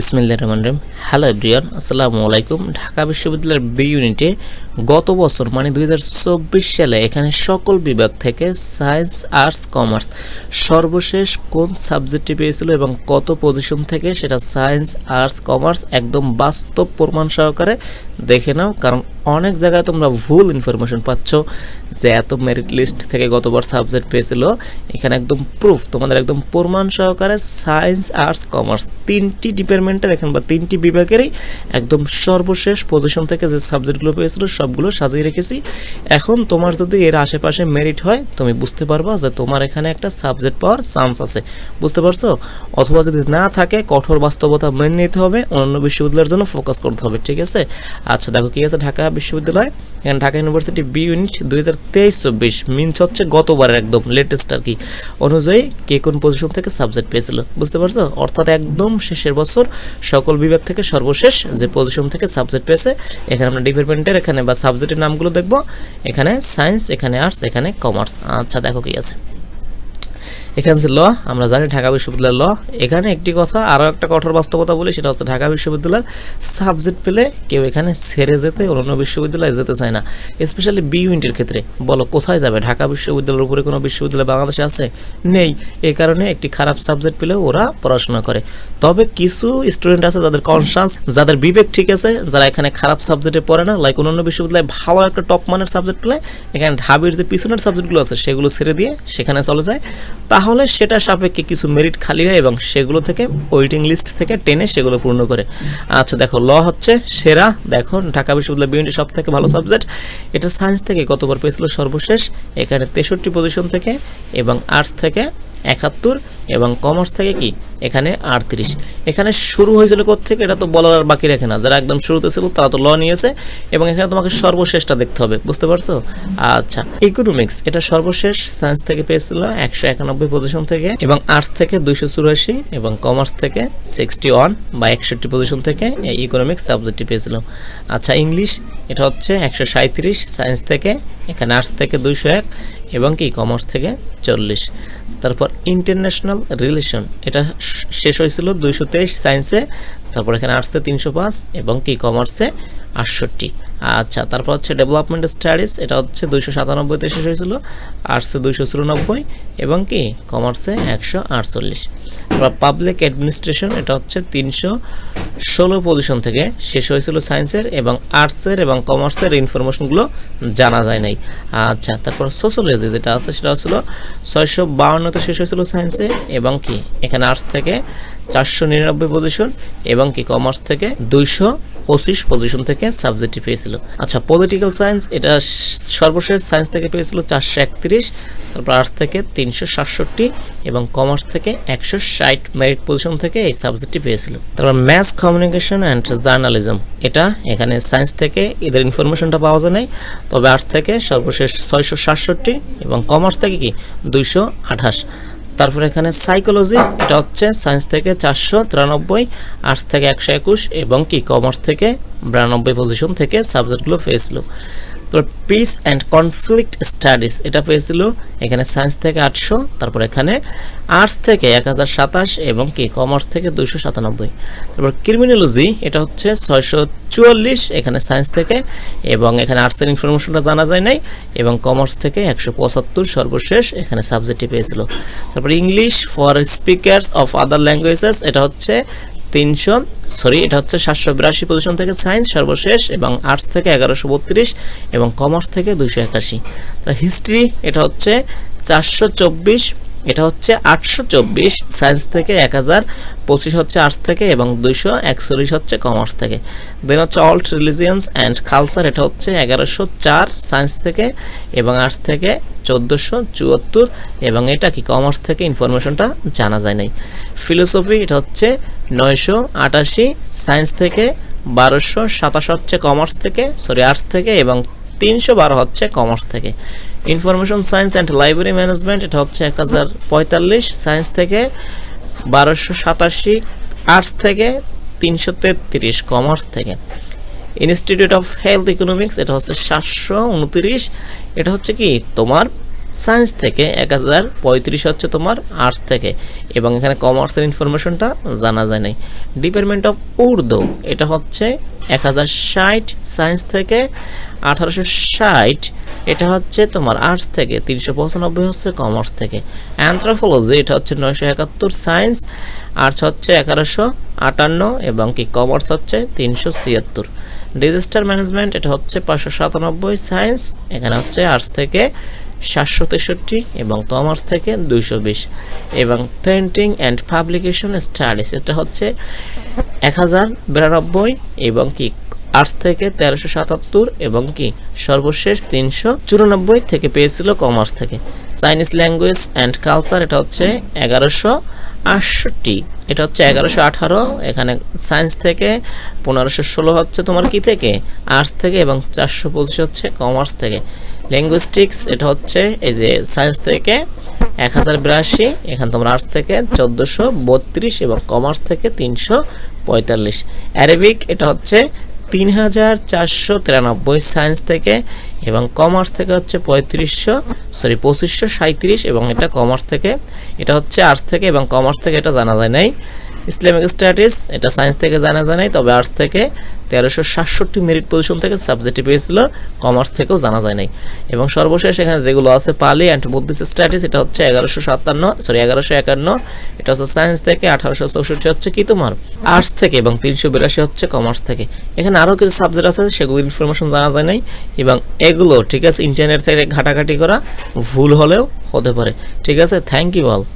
বিসমিল্লা hello everyone আসসালামু আলাইকুম। ঢাকা বিশ্ববিদ্যালয়ের বি ইউনিটে গত বছর মানে দুই হাজার চব্বিশ সালে, এখানে সকল বিভাগ থেকে সায়েন্স আর্টস কমার্স সর্বশেষ কোন সাবজেক্টটি পেয়েছিল এবং কত পজিশন থেকে সেটা সায়েন্স আর্টস কমার্স একদম বাস্তব প্রমাণ সহকারে দেখে নাও, কারণ অনেক জায়গায় তোমরা ভুল ইনফরমেশন পাচ্ছ যে এত মেরিট লিস্ট থেকে গতবার সাবজেক্ট পেয়েছিল। এখানে একদম প্রুফ তোমাদের একদম প্রমাণ সহকারে সায়েন্স আর্টস কমার্স তিনটি ডিপার্টমেন্টের এখানে বা তিনটি বিভাগেরই একদম সর্বশেষ পজিশন থেকে যে সাবজেক্টগুলো পেয়েছিল, সবগুলো সাজিয়ে রেখেছি। এখন তোমার যদি এর আশেপাশে মেরিট হয়, তুমি বুঝতে পারবা যে তোমার এখানে একটা সাবজেক্ট পাওয়ার চান্স আছে। বুঝতে পারছ? অথবা যদি না থাকে, কঠোর বাস্তবতা মেনে নিতে হবে, অন্যান্য বিশ্ববিদ্যালয়ের জন্য ফোকাস করতে হবে, ঠিক আছে? আচ্ছা দেখো কি আছে ঢাকা বিশ্ববিদ্যালয়? এখানে ঢাকা ইউনিভার্সিটি বি ইউনিট দুই হাজার তেইশ চব্বিশ মিনস হচ্ছে গতবারের একদম লেটেস্ট আর কি। অনুযায়ী কে কোন পজিশন থেকে সাবজেক্ট পেয়েছিল, বুঝতে পারছ? অর্থাৎ একদম শেষের বছর সকল বিভাগ থেকে সর্বশেষ যে পজিশন থেকে সাবজেক্ট পেয়েছে, এখানে আমরা ডিপার্টমেন্টের এখানে বা সাবজেক্টের নামগুলো দেখব। এখানে সায়েন্স এখানে আর্টস এখানে কমার্স আচ্ছা দেখো কি আছে। এখানে ল, আমরা জানি ঢাকা বিশ্ববিদ্যালয়ের ল। এখানে একটি কথা, আরও একটা কঠোর বাস্তবতা বলি, সেটা হচ্ছে ঢাকা বিশ্ববিদ্যালয়ের সাবজেক্ট পেলে কেউ এখানে ছেড়ে যেতে অন্য বিশ্ববিদ্যালয়ে যেতে চায় না। স্পেশালি বি ইউনিটের ক্ষেত্রে। বলো, কোথায় যাবে? ঢাকা বিশ্ববিদ্যালয়ের উপরে কোনো বিশ্ববিদ্যালয় বাংলাদেশে আছে? নেই। এই কারণে একটি খারাপ সাবজেক্ট পেলেও ওরা পড়াশোনা করে। তবে কিছু স্টুডেন্ট আছে যাদের কনসাস যাদের বিবেক ঠিক আছে, যারা এখানে খারাপ সাবজেক্টে পড়ে না। লাইক অন্য বিশ্ববিদ্যালয়ে ভালো একটা টপ মানের সাবজেক্ট পেলে, এখানে ঢাবির যে পিছনের সাবজেক্টগুলো আছে, সেগুলো ছেড়ে দিয়ে সেখানে চলে যায়। তাহলে সেটা সাপেক্ষে কিছু মেরিট খালি হয় এবং সেগুলো থেকে ওয়েটিং লিস্ট থেকে টেনে সেগুলো পূর্ণ করে। আচ্ছা দেখো ল হচ্ছে সেরা। দেখো, ঢাকা বিশ্ববিদ্যালয় বিএনটি সব থেকে ভালো সাবজেক্ট এটা সায়েন্স থেকে কতবার পেয়েছিল সর্বশেষ? এখানে তেষট্টি পজিশন থেকে এবং আর্টস থেকে একাত্তর এবং কমার্স থেকে কি? এখানে আটত্রিশ। এখানে শুরু হয়েছিল থেকে এটা তো বলার আর বাকি রাখে না। যারা একদম শুরুতে ছিল, তারা তো ল নিয়েছে এবং এখানে তোমাকে সর্বশেষটা দেখতে হবে। বুঝতে পারছ? আচ্ছা ইকোনমিক্স এটা সর্বশেষ সায়েন্স থেকে পেয়েছিল একশো একানব্বই পজিশন থেকে এবং আর্টস থেকে দুইশো চুরাশি এবং কমার্স থেকে সিক্সটি ওয়ান বা একষট্টি পজিশন থেকে এই ইকোনমিক্স সাবজেক্টটি পেয়েছিল। আচ্ছা ইংলিশ এটা হচ্ছে একশো সাঁত্রিশ সায়েন্স থেকে, এখানে আর্টস থেকে দুইশো এক এবং কি কমার্স থেকে চল্লিশ। তারপর ইন্টারন্যাশনাল রিলেশন এটা শেষ হয়েছিল দুইশো তেইশ সায়েন্সে তারপর এখানে আর্টসে তিনশো পাঁচ এবং কি কমার্সে আটষট্টি। আচ্ছা তারপর হচ্ছে ডেভেলপমেন্ট স্টাডিজ এটা হচ্ছে দুইশো সাতানব্বইতে শেষ হয়েছিল আর্টসে দুইশো চুরানব্বই, এবং কি কমার্সে একশো আটচল্লিশ। তারপর পাবলিক অ্যাডমিনিস্ট্রেশন এটা হচ্ছে তিনশো ষোলো পজিশন থেকে শেষ হয়েছিল সায়েন্সের এবং আর্টসের এবং কমার্সের ইনফরমেশনগুলো জানা যায় নাই। আচ্ছা তারপর সোশ্যোলজি যেটা আছে, সেটা হচ্ছিল ছয়শো বাউন্নতে শেষ হয়েছিল সায়েন্সে এবং কি, এখানে আর্টস থেকে চারশো নিরানব্বই পজিশন এবং কি কমার্স থেকে দুইশো পঁচিশ পজিশন থেকে সাবজেক্টটি পেয়েছিল। আচ্ছা পলিটিক্যাল সায়েন্স এটা সর্বশেষ সায়েন্স থেকে পেয়েছিল চারশো একত্রিশ, তারপর আর্টস থেকে তিনশো সাতষট্টি এবং কমার্স থেকে একশো ষাট মেরিট পজিশন থেকে এই সাবজেক্টটি পেয়েছিল। তারপর ম্যাথ কমিউনিকেশন অ্যান্ড জার্নালিজম এটা এখানে সায়েন্স থেকে এদের ইনফরমেশনটা পাওয়া যায় নাই, তবে আর্টস থেকে সর্বশেষ ছয়শো সাতষট্টি এবং কমার্স থেকে কি? দুইশো আঠাশ। তারপর এখানে সাইকোলজি এটা হচ্ছে সায়েন্স থেকে চারশো তিরানব্বই আর্টস থেকে একশো একুশ এবং কি কমার্স থেকে বিরানব্বই পজিশন থেকে সাবজেক্টগুলো পেয়েছিল তারপর পিস অ্যান্ড কনফ্লিক্ট স্টাডিজ এটা পেয়েছিল এখানে সায়েন্স থেকে আটশো, তারপর এখানে আর্টস থেকে এক হাজার সাতাশ এবং কি কমার্স থেকে দুইশো সাতানব্বই। তারপর ক্রিমিনোলজি এটা হচ্ছে ছয়শো চুয়াল্লিশ, এখানে সায়েন্স থেকে, এবং এখানে আর্টসের ইনফরমেশনটা জানা যায় নাই, এবং কমার্স থেকে একশো পঁচাত্তর সর্বশেষ এখানে সাবজেক্টটি পেয়েছিল। তারপর English for speakers of other languages এটা হচ্ছে তিনশো, সরি, এটা হচ্ছে সাতশো বিরাশি পজিশন থেকে সায়েন্স সর্বশেষ এবং আর্টস থেকে এগারোশো বত্রিশ এবং কমার্স থেকে দুইশো একাশি। হিস্ট্রি এটা হচ্ছে চারশো চব্বিশ এটা হচ্ছে আটশো চব্বিশ সায়েন্স থেকে এক হাজার, পঁচিশ হচ্ছে আর্টস থেকে এবং দুইশো একচল্লিশ হচ্ছে কমার্স থেকে। দেন হচ্ছে অল্ট রিলিজিয়ান্স অ্যান্ড কালচার এটা হচ্ছে এগারোশো চার সায়েন্স থেকে এবং আর্টস থেকে চোদ্দোশো চুয়াত্তর এবং এটা কি কমার্স থেকে ইনফরমেশনটা জানা যায় নাই। ফিলোসফি, এটা হচ্ছে নয়শো আটাশি সায়েন্স থেকে বারোশো সাতাশ হচ্ছে কমার্স থেকে, সরি আর্টস থেকে এবং তিনশো বারো হচ্ছে কমার্স থেকে। Information science and library management এটা হচ্ছে এক হাজার পঁয়তাল্লিশ সায়েন্স থেকে বারোশো সাতাশি আর্টস থেকে তিনশো তেত্রিশ কমার্স থেকে। ইনস্টিটিউট অফ হেলথ ইকোনমিক্স এটা হচ্ছে সাতশো উনত্রিশ, এটা হচ্ছে কি? তোমার সায়েন্স থেকে এক হাজার পঁয়ত্রিশ হচ্ছে তোমার আর্টস থেকে। এবং এখানে কমার্সের ইনফরমেশনটা জানা যায় নাই। ডিপার্টমেন্ট অফ উর্দু, এটা হচ্ছে এক হাজার ষাট সায়েন্স থেকে আঠারোশো ষাট, এটা হচ্ছে তোমার আর্টস থেকে, তিনশো পঁচানব্বই হচ্ছে কমার্স থেকে। অ্যান্থ্রোফোলজি এটা হচ্ছে নয়শো একাত্তর সায়েন্স, আর্টস হচ্ছে এগারোশো আটান্ন এবং কি কমার্স হচ্ছে তিনশো ছিয়াত্তর। ডিজাস্টার ম্যানেজমেন্ট, এটা হচ্ছে পাঁচশো সাতানব্বই সায়েন্স, এখানে হচ্ছে আর্টস থেকে সাতশো তেষট্টি এবং কমার্স থেকে দুইশো বিশ। এবং প্রিন্টিং অ্যান্ড পাবলিকেশন স্টাডিজ এটা হচ্ছে এক হাজার বিরানব্বই এবং কি আর্টস থেকে তেরোশো সাতাত্তর এবং কি সর্বশেষ তিনশো চুরানব্বই থেকে পেয়েছিল কমার্স থেকে। চাইনিজ ল্যাঙ্গুয়েজ অ্যান্ড কালচার, এটা হচ্ছে এগারোশো আটষট্টি। এটা হচ্ছে এগারোশো আঠারো, এখানে সায়েন্স থেকে পনেরোশো ষোলো হচ্ছে তোমার কি থেকে? আর্টস থেকে এবং চারশো পঁচিশ হচ্ছে কমার্স থেকে। লিঙ্গুইস্টিক্স এটা হচ্ছে এই যে সায়েন্স থেকে এক হাজার বিরাশি, এখানে তোমার আর্টস থেকে চোদ্দোশো বত্রিশ এবং কমার্স থেকে তিনশো পঁয়তাল্লিশ। অ্যারাবিক এটা হচ্ছে তিন হাজার চারশো তিরানব্বই সায়েন্স থেকে এবং কমার্স থেকে হচ্ছে পঁয়ত্রিশশো সরি পঁচিশশো সাঁত্রিশ এবং এটা কমার্স থেকে, এটা হচ্ছে আর্টস থেকে এবং কমার্স থেকে এটা জানা যায় নাই। ইসলামিক স্ট্যাটিস এটা সায়েন্স থেকে জানা যায় নাই, তবে আর্টস থেকে তেরোশো সাতষট্টি মেরিট পজিশন থেকে সাবজেক্টে পেয়েছিল কমার্স থেকেও জানা যায় নাই। এবং সর্বশেষ এখানে যেগুলো আছে, পালি অ্যান্ড বুদ্ধিস্ট স্ট্যাটিস এটা হচ্ছে এগারোশো সাতান্ন সরি এগারোশো একান্ন, এটা হচ্ছে সায়েন্স থেকে, আঠারোশো চৌষট্টি হচ্ছে কি তোমার? আর্টস থেকে এবং তিনশো বিরাশি হচ্ছে কমার্স থেকে। এখানে আরও কিছু সাবজেক্ট আছে সেগুলো ইনফরমেশন জানা যায় নাই, এবং এগুলো, ঠিক আছে ইন্টারনেট থেকে ঘাটাঘাটি করা ভুল হলেও হতে পারে। ঠিক আছে থ্যাংক ইউ অল